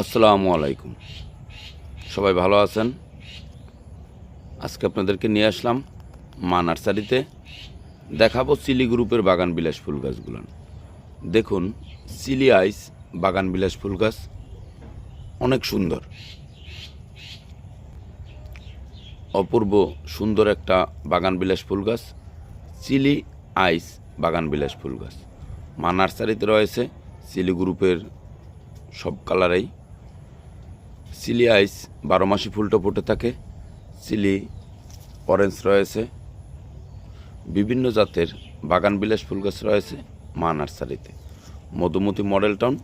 আসসালামু আলাইকুম। সবাই ভালো আছেন? আজকে আপনাদেরকে নিয়ে আসলাম মা নার্সারিতে। দেখাবো চিলি গ্রুপের বাগান বিলাস ফুল গাছগুলো। দেখুন চিলি আইস বাগান বিলাস ফুল গাছ অনেক সুন্দর। অপূর্ব সুন্দর একটা বাগান বিলাস ফুল গাছ চিলি আইস বাগান বিলাস ফুল গাছ। মা নার্সারিতে রয়েছে চিলি গ্রুপের সব কালারেই। চিলি আইস বারো মাসি ফুলটা ফুটে থাকে চিলি অরেঞ্জ রয়েছে, বিভিন্ন জাতের বাগান বিলাস ফুল গাছ রয়েছে মা নার্সারিতে। Madhumati model town,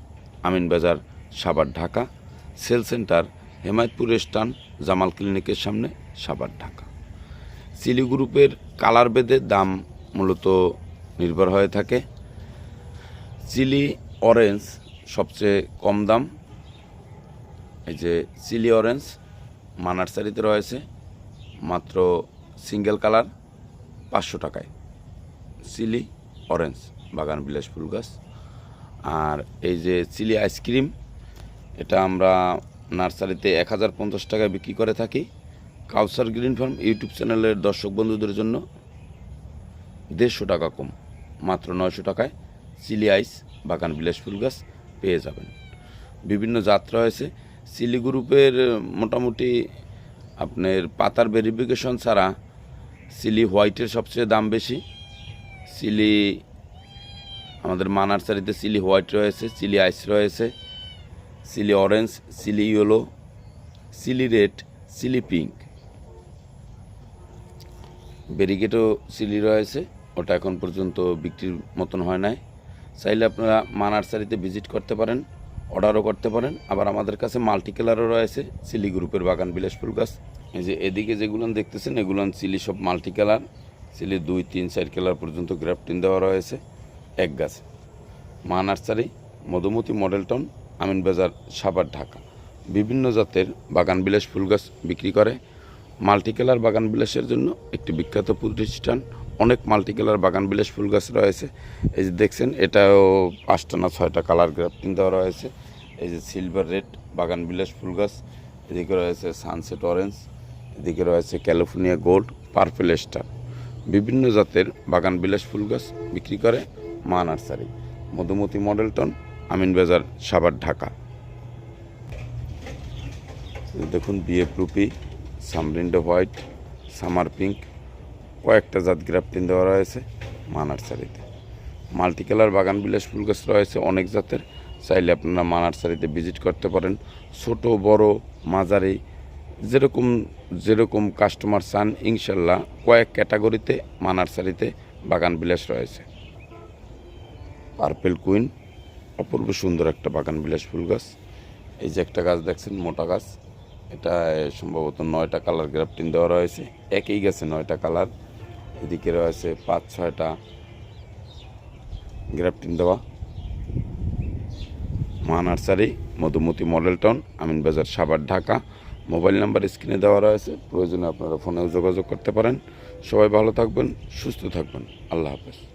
Amin Bazar, Savar, Dhaka, cell centre, Hemayetpur stand Jamal ক্লিনিকের সামনে সাবার ঢাকা। চিলি গ্রুপের কালার বেদে দাম মূলত নির্ভর হয়ে থাকে। চিলি অরেঞ্জ সবচেয়ে কম দাম এই যে চিলি অরেঞ্জ মা নার্সারিতে রয়েছে, মাত্র সিঙ্গেল কালার পাঁচশো টাকায়। চিলি অরেঞ্জ বাগান বিলাস ফুল গাছ। আর এই যে চিলি আইসক্রিম এটা আমরা নার্সারিতে এক হাজার পঞ্চাশ টাকায় বিক্রি করে থাকি। কাউসার গ্রিন ফার্ম ইউটিউব চ্যানেলের দর্শক বন্ধুদের জন্য দেড়শো টাকা কম, মাত্র নয়শো টাকায় চিলি আইস বাগান বিলাস ফুল গাছ পেয়ে যাবেন। বিভিন্ন জাত রয়েছে চিলি গ্রুপের মোটামুটি আপনার পাতার ভেরিফিকেশন ছাড়া সিলি হোয়াইটের সবচেয়ে দাম বেশি। সিলি আমাদের মা সিলি হোয়াইট রয়েছে চিলি আইস রয়েছে, সিলি অরেঞ্জ, সিলি ইয়েলো, সিলি রেড, সিলি পিঙ্ক। ব্যারিকেডও সিলি রয়েছে, ওটা এখন পর্যন্ত বিক্রির মতন হয় নাই। চাইলে আপনারা মা নার্সারিতে ভিজিট করতে পারেন। অর্ডারও করতে পারেন। আবার আমাদের কাছে মাল্টি কালারও রয়েছে চিলি গ্রুপের বাগান বিলাস ফুল গাছ। এই যে এদিকে যেগুলো দেখতেছেন এগুলো চিলি সব মাল্টি কালার চিলি দুই, তিন, চার কালার পর্যন্ত গ্রাফটিন দেওয়া রয়েছে এক গাছ। মা nursery, Madhumati model town, Amin Bazar, Savar, Dhaka. বিভিন্ন জাতের বাগান বিলাস ফুল গাছ বিক্রি করে। মাল্টি কালার বাগান বিলাসের জন্য একটি বিখ্যাত প্রতিষ্ঠান। অনেক মাল্টি কালার বাগান বিলাস ফুল গাছ রয়েছে। এই যে দেখছেন, এটাও পাঁচটা না ছয়টা কালার গ্রাফটিং দেওয়া রয়েছে। এই যে সিলভার রেড বাগান বিলাস ফুল গাছ, এদিকে রয়েছে সানসেট অরেঞ্জ এদিকে রয়েছে ক্যালিফোর্নিয়া গোল্ড পার্পেল স্টার বিভিন্ন জাতের বাগান বিলাস ফুল গাছ বিক্রি করে মা nursery. Madhumati model town, Amin Bazar, Savar, Dhaka. দেখুন বিএফ রুপি সামরিন্ডো হোয়াইট সামার পিঙ্ক কয়েকটা জাত গ্রাফটিন দেওয়া রয়েছে মা নার্সারিতে। মাল্টি কালার বাগান বিলাস ফুল গাছ রয়েছে অনেক জাতের। চাইলে আপনারা মা নার্সারিতে ভিজিট করতে পারেন। ছোট, বড়, মাঝারি, যেরকম যেরকম কাস্টমার চান, ইনশাল্লাহ কয়েক ক্যাটাগরিতে মা নার্সারিতে বাগান বিলাস রয়েছে। পার্পেল কুইন অপূর্ব সুন্দর একটা বাগান বিলাস ফুল গাছ। এই যে একটা গাছ দেখছেন, মোটা গাছ। এটা সম্ভবত নয়টা কালার গ্রাফটিন দেওয়া রয়েছে। একই গাছে নয়টা কালার এদিকে রয়েছে পাঁচ, ছয়টা গ্রাফটিন দেওয়া। মা nursery Madhumati model town Amin Bazar Savar Dhaka. Mobile number স্ক্রিনে দেওয়া রয়েছে। প্রয়োজনে আপনারা ফোনেও যোগাযোগ করতে পারেন। সবাই ভালো থাকবেন, সুস্থ থাকবেন। আল্লাহ হাফেজ।